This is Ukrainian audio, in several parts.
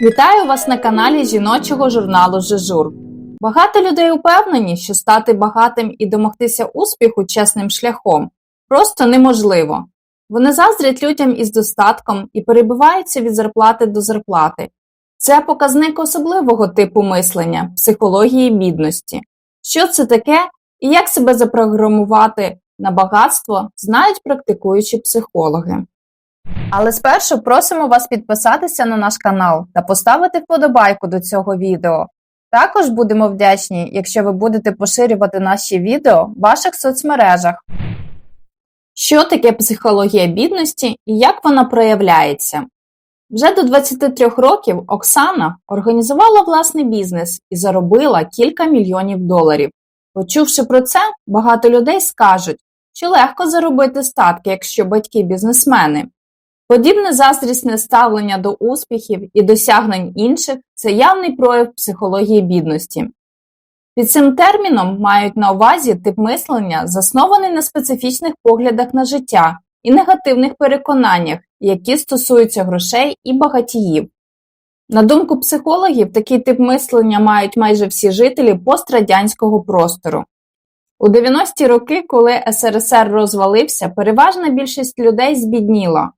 Вітаю вас на каналі жіночого журналу Жежур. Багато людей упевнені, що стати багатим і домогтися успіху чесним шляхом просто неможливо. Вони заздрять людям із достатком і перебиваються від зарплати до зарплати. Це показник особливого типу мислення, психології бідності. Що це таке і як себе запрограмувати на багатство, знають практикуючі психологи. Але спершу просимо вас підписатися на наш канал та поставити вподобайку до цього відео. Також будемо вдячні, якщо ви будете поширювати наші відео в ваших соцмережах. Що таке психологія бідності і як вона проявляється? Вже до 23 років Оксана організувала власний бізнес і заробила кілька мільйонів доларів. Почувши про це, багато людей скажуть, що легко заробити статки, якщо батьки бізнесмени. Подібне заздрісне ставлення до успіхів і досягнень інших це явний прояв психології бідності. Під цим терміном мають на увазі тип мислення, заснований на специфічних поглядах на життя і негативних переконаннях, які стосуються грошей і багатіїв. На думку психологів, такий тип мислення мають майже всі жителі пострадянського простору. У 90-ті роки, коли СРСР розвалився, переважна більшість людей збідніла.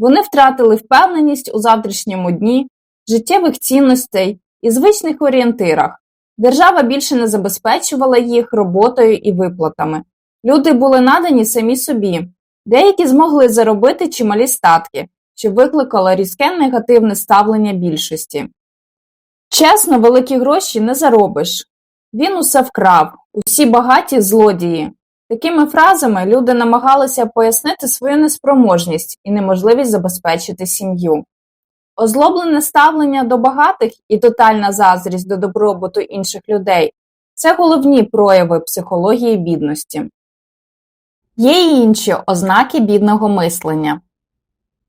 Вони втратили впевненість у завтрашньому дні, життєвих цінностей і звичних орієнтирах. Держава більше не забезпечувала їх роботою і виплатами. Люди були надані самі собі, деякі змогли заробити чималі статки, що викликало різке негативне ставлення більшості. Чесно, великі гроші не заробиш. Він усе вкрав, усі багаті злодії. Такими фразами люди намагалися пояснити свою неспроможність і неможливість забезпечити сім'ю. Озлоблене ставлення до багатих і тотальна заздрість до добробуту інших людей це головні прояви психології бідності. Є й інші ознаки бідного мислення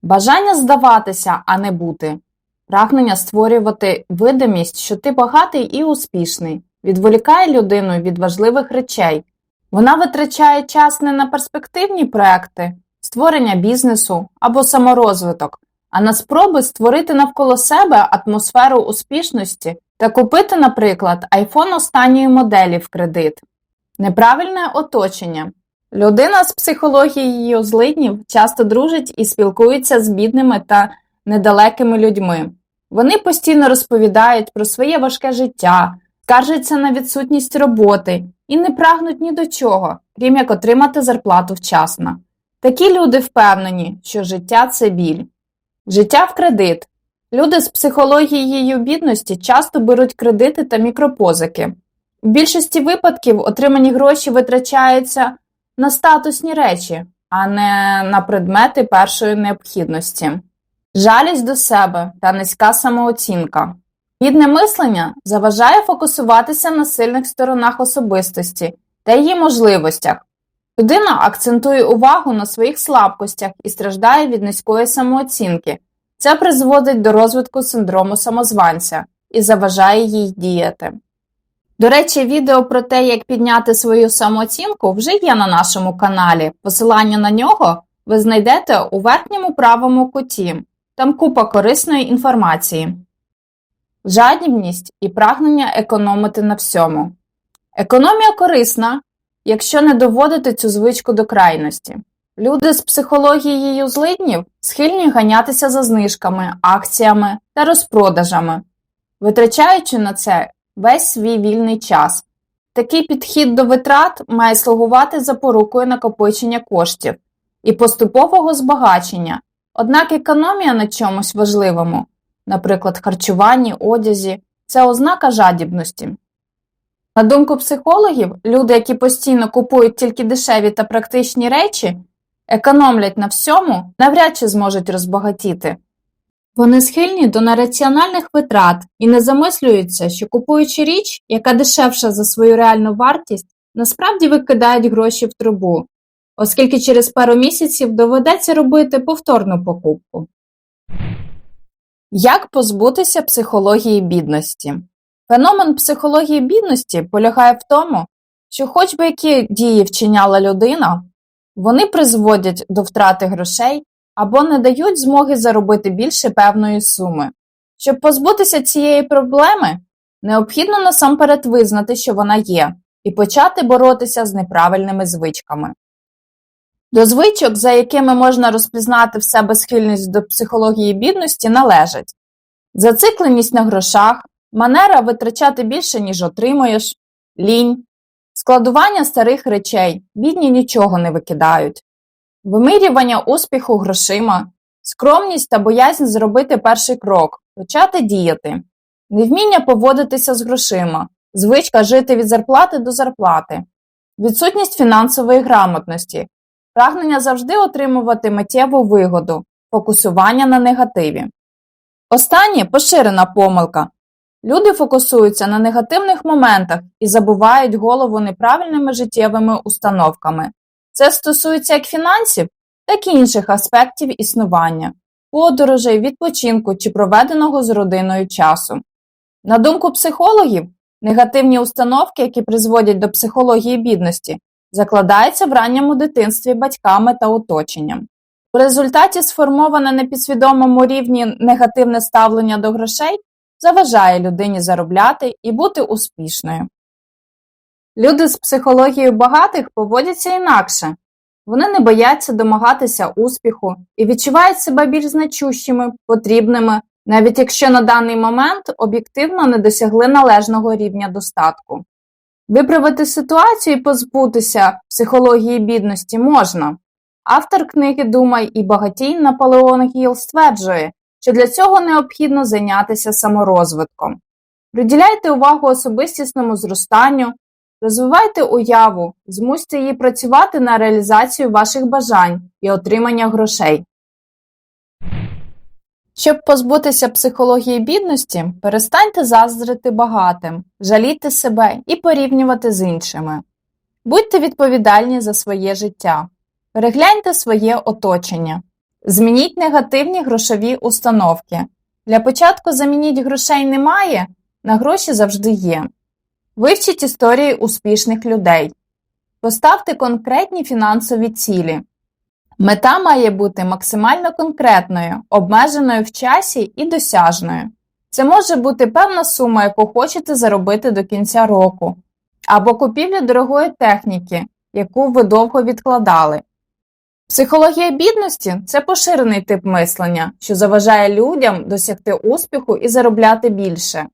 бажання здаватися, а не бути, прагнення створювати видимість, що ти багатий і успішний, відволікає людину від важливих речей. Вона витрачає час не на перспективні проекти, створення бізнесу або саморозвиток, а на спроби створити навколо себе атмосферу успішності та купити, наприклад, айфон останньої моделі в кредит. Неправильне оточення. Людина з психологією злиднів часто дружить і спілкується з бідними та недалекими людьми. Вони постійно розповідають про своє важке життя, скаржаться на відсутність роботи і не прагнуть ні до чого, крім як отримати зарплату вчасно. Такі люди впевнені, що життя це біль. Життя в кредит. Люди з психологією бідності часто беруть кредити та мікропозики. В більшості випадків отримані гроші витрачаються на статусні речі, а не на предмети першої необхідності. Жалість до себе та низька самооцінка. Бідне мислення заважає фокусуватися на сильних сторонах особистості та її можливостях. Людина акцентує увагу на своїх слабкостях і страждає від низької самооцінки. Це призводить до розвитку синдрому самозванця і заважає їй діяти. До речі, відео про те, як підняти свою самооцінку, вже є на нашому каналі. Посилання на нього ви знайдете у верхньому правому куті. Там купа корисної інформації. Жадібність і прагнення економити на всьому. Економія корисна, якщо не доводити цю звичку до крайності. Люди з психологією злиднів схильні ганятися за знижками, акціями та розпродажами, витрачаючи на це весь свій вільний час. Такий підхід до витрат має слугувати запорукою накопичення коштів і поступового збагачення, однак економія на чомусь важливому, наприклад, харчуванні, одязі, це ознака жадібності. На думку психологів, люди, які постійно купують тільки дешеві та практичні речі, економлять на всьому, навряд чи зможуть розбагатіти. Вони схильні до нераціональних витрат і не замислюються, що купуючи річ, яка дешевша за свою реальну вартість, насправді викидають гроші в трубу, оскільки через пару місяців доведеться робити повторну покупку. Як позбутися психології бідності? Феномен психології бідності полягає в тому, що хоч би які дії вчиняла людина, вони призводять до втрати грошей або не дають змоги заробити більше певної суми. Щоб позбутися цієї проблеми, необхідно насамперед визнати, що вона є, і почати боротися з неправильними звичками. До звичок, за якими можна розпізнати в себе схильність до психології бідності, належать зацикленість на грошах, манера витрачати більше, ніж отримуєш, лінь, складування старих речей, бідні нічого не викидають, вимірювання успіху грошима, скромність та боязнь зробити перший крок, почати діяти, невміння поводитися з грошима, звичка жити від зарплати до зарплати, відсутність фінансової грамотності, прагнення завжди отримувати миттєву вигоду, фокусування на негативі. Останнє поширена помилка. Люди фокусуються на негативних моментах і забувають голову неправильними життєвими установками. Це стосується як фінансів, так і інших аспектів існування, подорожей, відпочинку чи проведеного з родиною часу. На думку психологів, негативні установки, які призводять до психології бідності, закладаються в ранньому дитинстві батьками та оточенням. У результаті сформоване на підсвідомому рівні негативне ставлення до грошей заважає людині заробляти і бути успішною. Люди з психологією багатих поводяться інакше. Вони не бояться домагатися успіху і відчувають себе більш значущими, потрібними, навіть якщо на даний момент об'єктивно не досягли належного рівня достатку. Виправити ситуацію і позбутися психології бідності можна. Автор книги Думай і багатій Наполеон Гіл стверджує, що для цього необхідно зайнятися саморозвитком. Приділяйте увагу особистісному зростанню, розвивайте уяву, змусьте її працювати на реалізацію ваших бажань і отримання грошей. Щоб позбутися психології бідності, перестаньте заздрити багатим, жаліти себе і порівнювати з іншими. Будьте відповідальні за своє життя. Перегляньте своє оточення. Змініть негативні грошові установки. Для початку замініть грошей немає, на гроші завжди є. Вивчіть історії успішних людей. Поставте конкретні фінансові цілі. Мета має бути максимально конкретною, обмеженою в часі і досяжною. Це може бути певна сума, яку хочете заробити до кінця року, або купівля дорогої техніки, яку ви довго відкладали. Психологія бідності це поширений тип мислення, що заважає людям досягти успіху і заробляти більше.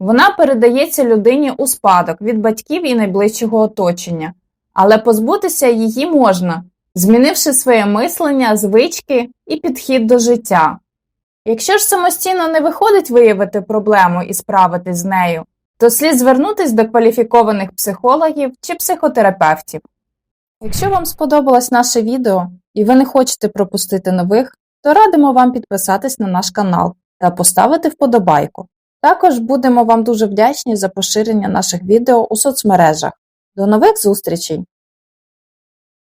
Вона передається людині у спадок від батьків і найближчого оточення, але позбутися її можна, змінивши своє мислення, звички і підхід до життя. Якщо ж самостійно не виходить виявити проблему і справитись з нею, то слід звернутися до кваліфікованих психологів чи психотерапевтів. Якщо вам сподобалось наше відео і ви не хочете пропустити нових, то радимо вам підписатись на наш канал та поставити вподобайку. Також будемо вам дуже вдячні за поширення наших відео у соцмережах. До нових зустрічей!